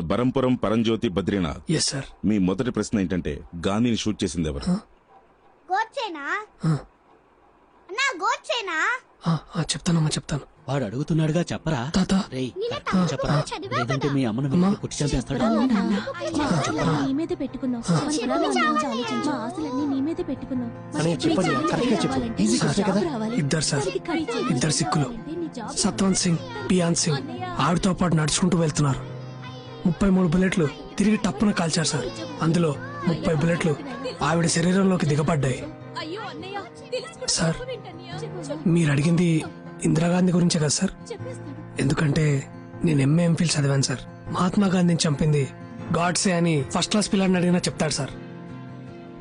Barampuram Paramjyothi Badrinath. Yes sir మీ మొదటి ప్రశ్న ఏంటంటే గాంధీని షూట్ చేసింది ఎవరు? అన్నా చెప్తానమ్మా చెప్తాను వాడు అడుగుతున్నాడుగా చెప్పరా? తాత. రేయ్ నిన్న కరెక్ట్గా చెప్పరా? చదివా లేదంటే. మీ అమ్మను అమ్మా. వెనక్కి కొట్టి చంపేస్తాడు. మా ఆశలన్నీ నీ మీదే పెట్టుకున్నాం మన కులాల గురించి ఆలోచించు. మా ఆశలన్నీ నీ మీదే పెట్టుకున్నాం అన్నయ్య, చెప్పండి, కరెక్ట్గా చెప్పు. ఈజీ క్వశ్చన్ కదా? ఇద్దరు సార్. ఇద్దరు సిక్కులు. సత్వంత్ సింగ్ పియాన్ సింగ్ ఆవిడతో పాటు నడుచుకుంటూ వెళ్తున్నారు. ముప్పై మూడు బుల్లెట్లు తిరిగి టప్పున కాల్చారు సార్. అందులో ముప్పై బుల్లెట్లు ఆవిడ శరీరంలోకి దిగబడ్డాయి. సార్ మీరు అడిగింది ఇందిరాగాంధీ గురించే కదా సార్? ఎందుకంటే నేను ఎంఏ ఎంఫిల్ చదివాను సార్. మహాత్మా గాంధీని చంపింది గాడ్సే అని ఫస్ట్ క్లాస్ పిల్లాడిని అడిగినా చెప్తాడు సార్.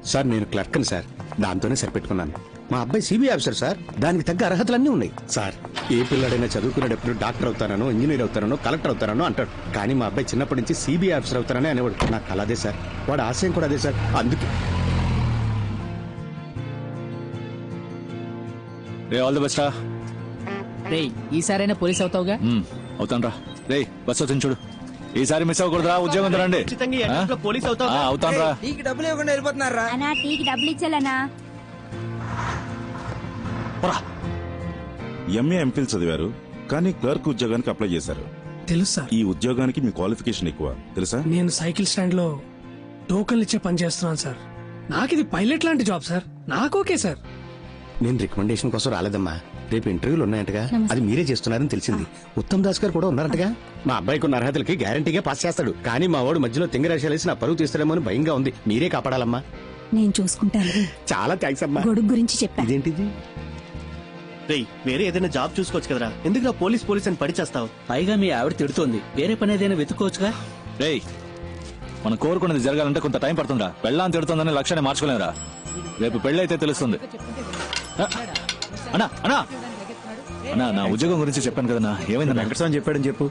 సార్ నేను క్లర్క్ని సార్. దాంతోనే సరిపెట్టుకున్నాను. మా అబ్బాయి సిబిఐ ఆఫీసర్ సార్. దానికి తగ్గ అర్హతలన్నీ ఉన్నాయి. సార్ ఏ పిల్లాడైనా చదువుకునేటప్పుడు డాక్టర్ అవుతానో ఇంజనీర్ అవుతానో కలెక్టర్ అవుతానో అంటాడు. కానీ మా అబ్బాయి చిన్నప్పటి నుంచి సిబిఐ ఆఫీసర్ అవుతానని అనేవాడు. నాకు కల అదే సార్. వాడు ఆశయం కూడా అదే సార్. అందుకే. రే ఆల్ ది బెస్ట్ రా. రేయ్ ఈసారైనా పోలీస్ అవుతావుగా? అవుతాను రా రే బస్ వచ్చింది చూడు. ఈసారి మిస్ అవ్వకూడదురా ఉద్యోగం రండి పోలీస్ అవుతాను రా నీకు డబ్బులు ఇవ్వకుండా వెళ్ళిపోతున్నారా? అన్నా టీకి డబ్బులు ఇచ్చాలనా ఎంఏ ఎంఫిల్ చదివారు కానీ క్లర్క్ ఉద్యోగానికి అప్లై చేశారు. తెలుసు? సార్ ఈ ఉద్యోగానికి మీ క్వాలిఫికేషన్ ఎక్కువ తెలుసా? నేను సైకిల్ స్టాండ్లో టోకన్లు ఇచ్చే పని చేస్తున్నాను సార్. నాకు ఇది పైలట్ లాంటి జాబ్ సార్. నాకు ఓకే సార్. నేను రికమెండేషన్ కోసం రాలేదమ్మా. రేపు ఇంటర్వ్యూలు ఉన్నాయంటగా. అది మీరే చేస్తున్నారని తెలిసింది. ఉత్తమ్ దాస్ గారు కూడా ఉన్నారంటగా. మా అబ్బాయికి ఉన్న అర్హతలకి గ్యారంటీగా పాస్ చేస్తాడు. కానీ మా వాడు మధ్యలో తింగరాశాలేసి నా పరువు తీస్తాడేమో అని భయంగా ఉంది. మీరే కాపాడాలమ్మా. నేను చూసుకుంటాను. చాలా థ్యాంక్స్ అమ్మా. గొడుగు గురించి చెప్పా. ఇదేంటిది? రేయ్ వేరే ఏదైనా జాబ్ చూసుకోవచ్చు కదరా. ఎందుకు పోలీస్ పోలీస్ అని పడి చేస్తావు? పైగా మీ ఆవిడ తిడుతోంది. వేరే పని ఏదైనా వెతుక్కోవచ్చుగా? రేయ్ మనం కోరుకున్నది జరగాలంటే కొంత టైం పడుతుందా పెళ్ళాం తిడుతుందని లక్ష్యాన్ని మార్చుకోలేదురా రేపు పెళ్ళైతే తెలుస్తుంది. అన్నా అన్నా! అన్నా నా ఉద్యోగం గురించి చెప్పాను కదన్నా. ఏమైందన్నా? వెంకటస్వామి చెప్పాడని చెప్పు.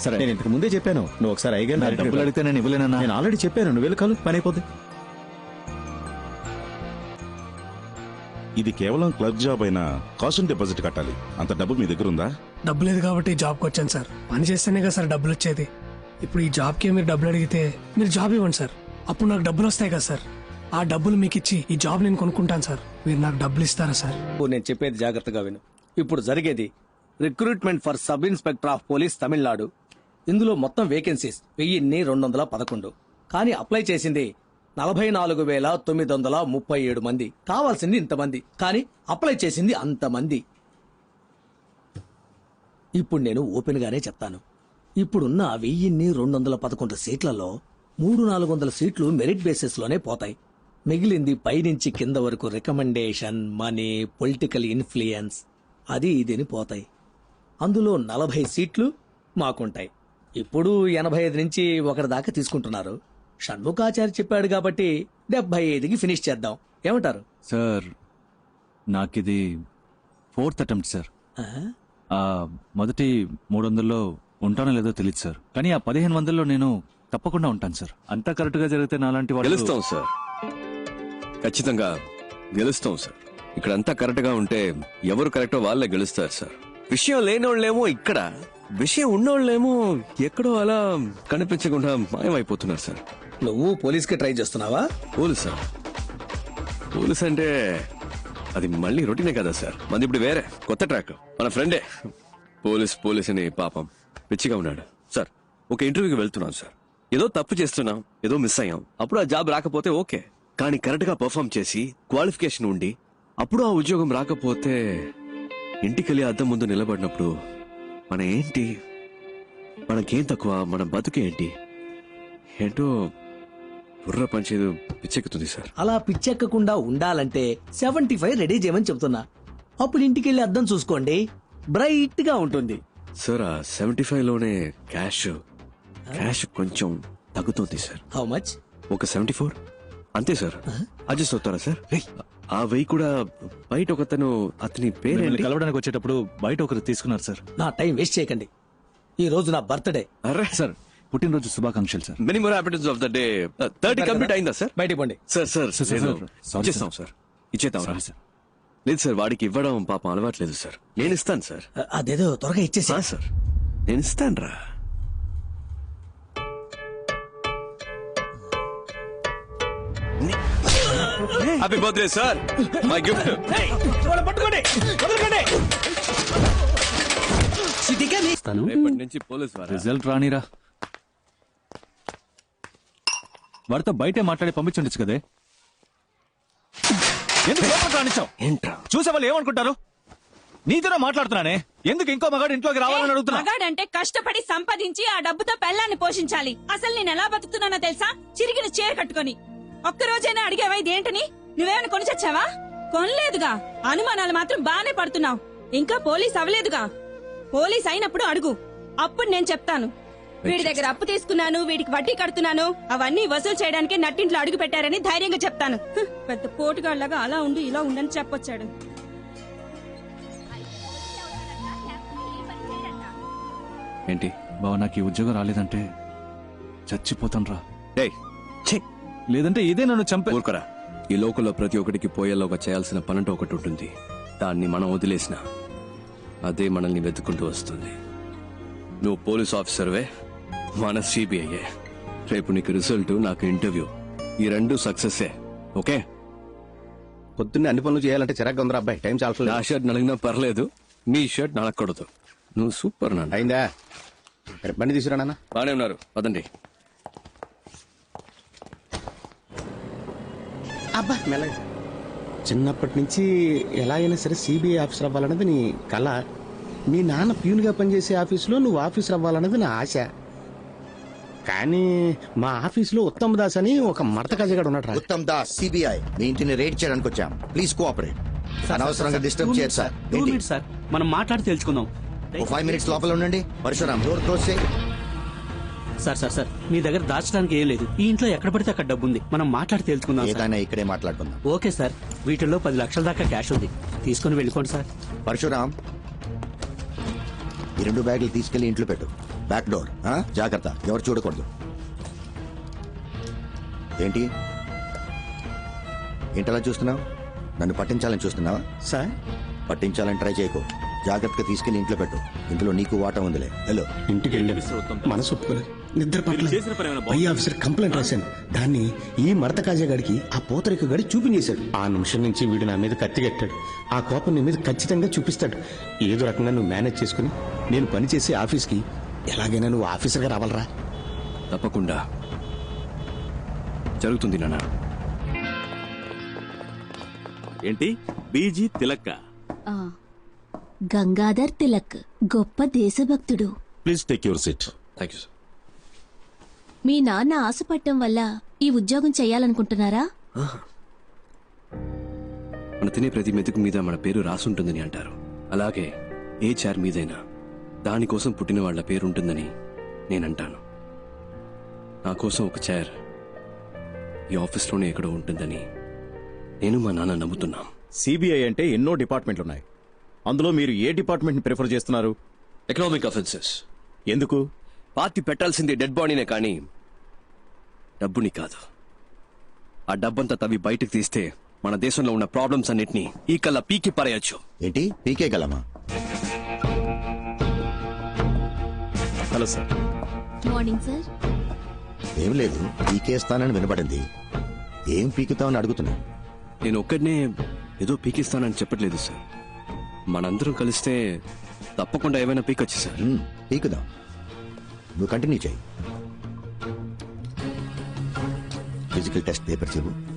సరే. నేను ఇంతకు ముందే చెప్పాను. నువ్వు ఒకసారి అయ్యగారు నా డబ్బులు అడిగితే నేను ఇవ్వలేనన్నా. నేను ఆల్రెడీ చెప్పాను. నువ్వు వెళ్ళి కాలు. పని అయిపోతుంది ఇది కేవలం క్లర్క్ జాబ్ అయినా కాస్ట్ డిపాజిట్ కట్టాలి. అంత డబ్బు మీ దగ్గర ఉందా డబ్బు లేదు కాబట్టి ఈ జాబ్కి వచ్చాను సార్. పని చేస్తేనే కదా సార్ డబ్బులు వచ్చేది. ఇప్పుడు ఈ జాబ్కి మీరు డబ్బులు అడిగితే మీరు జాబ్ ఇవ్వండి సార్. అప్పుడు నాకు డబ్బులు వస్తాయి కదా సార్. ఆ డబ్బులు మీకు ఇచ్చి ఈ జాబ్ నేను కొనుక్కుంటాను సార్. మీరు నాకు డబ్బులు ఇస్తారా సార్? నేను చెప్పేది జాగ్రత్తగా విను. ఇప్పుడు జరిగేది recruitment for sub inspector of police Tamil Nadu. ఇందులో మొత్తం వేకెన్సీస్ వెయ్యిన్ని రెండు వందల పదకొండు. కానీ అప్లై చేసింది నలభై నాలుగు వేల తొమ్మిది వందల ముప్పై ఏడు మంది. కావాల్సింది ఇంతమంది. కానీ అప్లై చేసింది అంతమంది. ఇప్పుడు నేను ఓపెన్ గానే చెప్తాను. ఇప్పుడున్న వెయ్యిన్ని రెండు వందల పదకొండు సీట్లలో మూడు నాలుగు వందల సీట్లు మెరిట్ బేసిస్లోనే పోతాయి. మిగిలింది పైనుంచి కింద వరకు రికమెండేషన్ మనీ పొలిటికల్ ఇన్ఫ్లుయెన్స్. అది ఇదిని పోతాయి. అందులో నలభై సీట్లు మాకుంటాయి. ఇప్పుడు ఎనభై ఐదు నుంచి ఒకరి దాకా తీసుకుంటున్నారు. షణ్ముఖాచారి చెప్పాడు కాబట్టి డెబ్బై ఐదుకి ఫినిష్ చేద్దాం. ఏమంటారు? సార్ నాకిది ఫోర్త్ అటెంప్ట్ సార్. ఆ? మొదటి మూడు వందల్లో ఉంటానో లేదో తెలియదు సార్. కానీ ఆ పదిహేను వందల్లో నేను తప్పకుండా ఉంటాను సార్. అంతా కరెక్ట్గా జరిగితే నాలాంటి వాళ్ళు గెలుస్తాం సార్. ఖచ్చితంగా గెలుస్తాం సార్. ఇక్కడ అంతా కరెక్ట్గా ఉంటే ఎవరు కరెక్టో వాళ్ళే గెలుస్తారు సార్. విషయం లేనోళ్ళేమో ఇక్కడ విషయం ఉన్నోళ్ళేమో ఎక్కడో అలా కనిపించకుండా మాయమైపోతున్నారు సార్. నువ్వు పోలీస్కి ట్రై చేస్తున్నావా? పోలీస్? పోలీస్ అంటే అది మళ్ళీ రొటీనే కదా సార్. మంది ఇప్పుడు వేరే కొత్త ట్రాక్. మన ఫ్రెండే. పోలీస్ పోలీస్ అని పాపం పిచ్చిగా ఉన్నాడు. సార్ ఒక ఇంటర్వ్యూకి వెళ్తున్నాం సార్. ఏదో తప్పు చేస్తున్నాం ఏదో మిస్ అయ్యాం. అప్పుడు ఆ జాబ్ రాకపోతే ఓకే. కానీ కరెక్ట్గా పర్ఫామ్ చేసి క్వాలిఫికేషన్ ఉండి అప్పుడు ఆ ఉద్యోగం రాకపోతే ఇంటికెళ్ళి అద్దం ముందు నిలబడినప్పుడు మన ఏంటి మనకేం తక్కువ? మన బతుకేంటి? ఏంటో బుర్ర పంచేది పిచ్చెక్కుతుంది సార్. అలా పిచ్చెక్కకుండా ఉండాలంటే సెవెంటీ ఫైవ్ రెడీ చేయమని చెప్తున్నా. అప్పుడు ఇంటికి వెళ్ళి అద్దం చూసుకోండి. బ్రైట్గా ఉంటుంది. సార్ ఆ సెవెంటీ ఫైవ్లోనే క్యాష్ క్యాష్ కొంచెం తగ్గుతుంది సార్. హౌ మచ్ ఒక సెవెంటీ ఫోర్? అంతే సార్. అడ్జస్ట్ అవుతారా సార్? ఆ వెయ్యి కూడా బయట ఒకతను అతని పేరేంటి? కలవడానికి వచ్చేటప్పుడు బయట ఒకరు తీసుకున్నారు సార్. నా టైం వేస్ట్ చేయకండి. ఈ రోజు నా బర్త్డే. అరే సార్ పుట్టినరోజు శుభాకాంక్షలు sir. Many more happy of the day thirty complete అయిందా సార్ బయట ఇవ్వండి సార్ సార్ సార్ ఇచ్చేస్తాం సార్ ఇచ్చేస్తాం సార్ లేదు సార్ వాడికి ఇవ్వడం పాపం అలవాట్లేదు సార్ నేను ఇస్తాను సార్ uh, అదేదో త్వరగా ఇచ్చేసా. సార్ నేను ఇస్తాను రా. Happy birthday sir my gift పట్టుకోండి. వదలకండి. నుంచి పోలీస్ రిజల్ట్ రానిరా. వాడితో బయటే మాట్లాడి పంపించుండొచ్చు కదే. ఎందుకు లోపలికి రానిచ్చావు? ఏంట్రా? చూసే వాళ్ళు ఏమనుకుంటారు? నీతోనే మాట్లాడుతున్నానే. ఎందుకు ఇంకో మగాడు ఇంట్లోకి రావాలని అడుగుతున్నా? మగాడంటే కష్టపడి సంపాదించి ఆ డబ్బుతో పెళ్ళాన్ని పోషించాలి. అసలు నేను ఎలా బతుకుతున్నానో తెలుసా? చిరిగిన చీర కట్టుకొని. ఒక్క రోజైనా అడిగేవా ఇదేంటని? నువ్వేమైనా కొని చచ్చావా? కొనలేదుగా. అనుమానాలు మాత్రం బానే పడుతున్నావు. ఇంకా పోలీస్ అవ్వలేదుగా. పోలీస్ అయినప్పుడు అడుగు. అప్పుడు నేను చెప్తాను. వీడి దగ్గర అప్పు తీసుకున్నాను వీడికి వడ్డీ కడుతున్నాను. అవన్నీ వసూలు చేయడానికి నట్టింట్లో అడుగు పెట్టారని ధైర్యంగా చెప్తాను. హ్, పెద్ద పోటుగాళ్ళగా అలా ఉండు ఇలా ఉండని చెప్పొచ్చాడు. ఏంటి? బావ నాకు ఈ ఉద్యోగం రాలేదంటే చచ్చిపోతాను రా డేయ్ ఛీ! లేదంటే ఇదే నన్ను చంపే ఊరుకోరా. ఈ లోకంలో ప్రతి ఒక్కడికి పోయేలోగా చేయాల్సిన పనంటూ ఒకటి ఉంటుంది. దాన్ని మనం వదిలేసిన అదే మనల్ని వెతుక్కుంటూ వస్తుంది. నువ్వు పోలీస్ ఆఫీసర్వే? మన సిబిఐయే రేపు నీకు రిజల్ట్ నాకు ఇంటర్వ్యూ ఈ రెండు సక్సెస్సే ఓకే పొద్దున్నే అన్ని పనులు చేయాలంటే చిరాగ్గా ఉందిరా అబ్బాయి. టైం నా చాలా షర్ట్ నలిగినా పర్లేదు. నీ షర్ట్ నలగకూడదు. నువ్వు సూపర్ నాన్న. అయిందా? బండి తీసుకురా నాన్న. బానే ఉన్నారు. పదండి. అబ్బా! మెల్లగా. చిన్నప్పటి నుంచి ఎలా అయినా సరే సిబిఐ ఆఫీసర్ అవ్వాలన్నది నీ కళ. మీ నాన్న ప్యూన్గా పనిచేసే ఆఫీసులో నువ్వు ఆఫీసర్ అవ్వాలన్నది నా ఆశ. కానీ మా ఆఫీసులో ఉత్తమ్ దాస్ అని ఒక మడత కజగాడు ఉన్నాడు ఉత్తమ్ దాస్ సిబిఐ మీ ఇంటిని రేడ్ చేయడానికి వచ్చాం. ప్లీజ్ కోఆపరేట్ అనవసరంగా డిస్టర్బ్ చేయదు సార్. ఏంటి? సార్. మనం మాట్లాడి తెలుసుకుందాం. ఓ ఫైవ్ మినిట్స్ లోపల ఉండండి. పరశురామ్ డోర్ క్లోజ్ చేయి. సార్ సార్ సార్ మీ దగ్గర దాచడానికి ఏం లేదు. ఈ ఇంట్లో ఎక్కడ పడితే అక్కడ డబ్బు ఉంది మనం మాట్లాడి తెలుసుకుందాం సార్. ఏదైనా ఇక్కడే మాట్లాడుకుందాం. Okay sir. వీటిల్లో పది లక్షల దాకా క్యాష్ ఉంది. తీసుకుని వెళ్ళిపోండి సార్. పరశురామ్ ఈ రెండు బ్యాగులు తీసుకెళ్ళి ఇంట్లో పెట్టు. బ్యాక్ డోర్ ఆ? జాగ్రత్త ఎవరు చూడకూడదు. ఏంటి? ఏంటలా చూస్తున్నావు? నన్ను పట్టించాలని చూస్తున్నావా? సార్? పట్టించాలని ట్రై చేయకు. జాగ్రత్తగా తీసుకెళ్ళి ఇంట్లో పెట్టు. ఇందులో నీకు వాటా ఉందిలే. హలో ఇంటికి వెళ్ళాను. మనసు ఒప్పుకోలేదు. నిద్ర పట్టలేదు. పై ఆఫీసర్ కంప్లైంట్ రాశాను. దాన్ని ఈ మడత కాజాగాడికి ఆ పోతరిక గడి చూపించేశాడు ఆ నిమిషం నుంచి వీడు నా మీద కత్తి కట్టాడు. ఆ కోపం నీ మీద ఖచ్చితంగా చూపిస్తాడు. ఏదో రకంగా నువ్వు మేనేజ్ చేసుకుని నేను పనిచేసే ఆఫీస్కి ఎలాగైనా నువ్వు ఆఫీసర్గా రావాలరా? తప్పకుండా. జరుగుతుంది నాన్న. ఏంటి? బీజీ తిలక్క గంగాధర్ తిలక్ గొప్ప దేశభక్తుడు. Please take your seat. Thank you sir. మీ నాన్న ఆశపట్టం వల్ల ఈ ఉద్యోగం చేయాలనుకుంటున్నారా? మన తినే ప్రతి మెతుకు మీద మన పేరు రాసుంటుందని అంటారు. అలాగే ఏ చైర్ మీదైనా. దానికోసం పుట్టిన వాళ్ళ పేరు ఉంటుందని నేనంటాను. నా కోసం ఒక చైర్ ఈ ఆఫీస్లోనే ఎక్కడో ఉంటుందని నేను మా నాన్న నమ్ముతున్నాం. సిబిఐ అంటే ఎన్నో డిపార్ట్మెంట్లు ఉన్నాయి అందులో మీరు ఏ డిపార్ట్మెంట్ని ప్రిఫర్ చేస్తున్నారు? ఎకనామిక్ అఫెన్సెస్ ఎందుకు? పార్టీ పెట్టాల్సింది డెడ్ బాడీనే కానీ డబ్బుని కాదు. ఆ డబ్బంతా తవ్వి బయటకు తీస్తే మన దేశంలో ఉన్న ప్రాబ్లమ్స్ అన్నిటినీ ఈ కల్లా పీకి పారేయొచ్చు. ఏంటి? పీకే గలమా హలో సార్. Morning sir. ఏం లేదు పీకేస్తానని వినపడింది ఏం పీకుతామని అడుగుతున్నా. నేను ఒక్కడనే ఏదో పీకిస్తానని చెప్పట్లేదు సార్. మనందరం కలిస్తే తప్పకుండా ఏమైనా పీకొచ్చు సార్. పీకుదాం. నువ్వు కంటిన్యూ చేయి. ఫిజికల్ టెస్ట్ పేపర్ చెప్పు